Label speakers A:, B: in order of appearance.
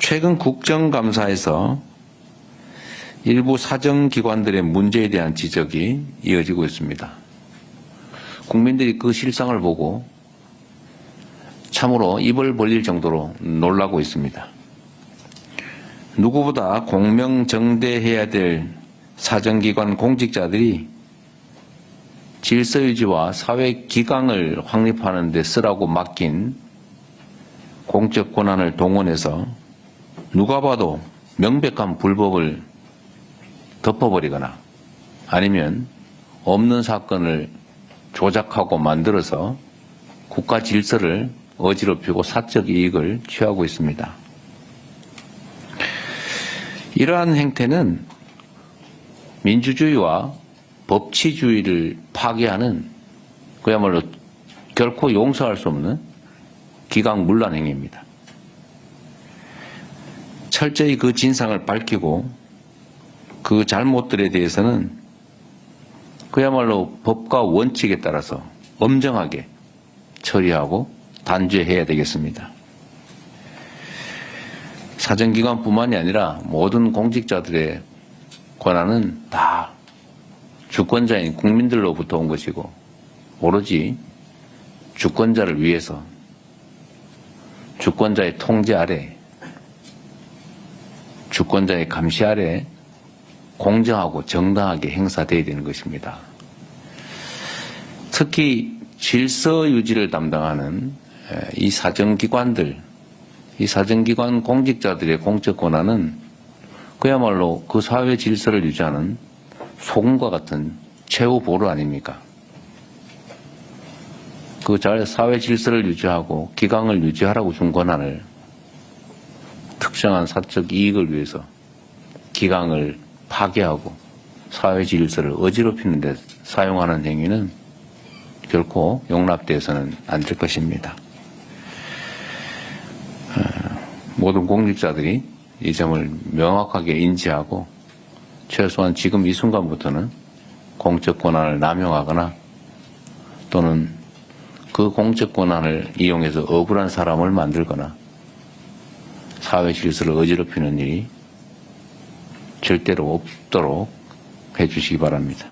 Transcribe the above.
A: 최근 국정감사에서 일부 사정기관들의 문제에 대한 지적이 이어지고 있습니다. 국민들이 그 실상을 보고 참으로 입을 벌릴 정도로 놀라고 있습니다. 누구보다 공명정대해야 될 사정기관 공직자들이 질서유지와 사회 기강을 확립하는 데 쓰라고 맡긴 공적 권한을 동원해서 누가 봐도 명백한 불법을 덮어버리거나 아니면 없는 사건을 조작하고 만들어서 국가 질서를 어지럽히고 사적 이익을 취하고 있습니다. 이러한 행태는 민주주의와 법치주의를 파괴하는 그야말로 결코 용서할 수 없는 기강문란 행위입니다. 철저히 그 진상을 밝히고 그 잘못들에 대해서는 그야말로 법과 원칙에 따라서 엄정하게 처리하고 단죄해야 되겠습니다. 사정기관뿐만이 아니라 모든 공직자들의 권한은 다 주권자인 국민들로부터 온 것이고 오로지 주권자를 위해서 주권자의 통제 아래 주권자의 감시 아래 공정하고 정당하게 행사돼야 되는 것입니다. 특히 질서 유지를 담당하는 이 사정기관들, 이 사정기관 공직자들의 공적 권한은 그야말로 그 사회 질서를 유지하는 소금과 같은 최후 보루 아닙니까? 그 사회 질서를 유지하고 기강을 유지하라고 준 권한을 특정한 사적 이익을 위해서 기강을 파괴하고 사회 질서를 어지럽히는 데 사용하는 행위는 결코 용납돼서는 안 될 것입니다. 어, 모든 공직자들이 이 점을 명확하게 인지하고 최소한 지금 이 순간부터는 공적 권한을 남용하거나 또는 그 공적 권한을 이용해서 억울한 사람을 만들거나 사회 질서를 어지럽히는 일이 절대로 없도록 해주시기 바랍니다.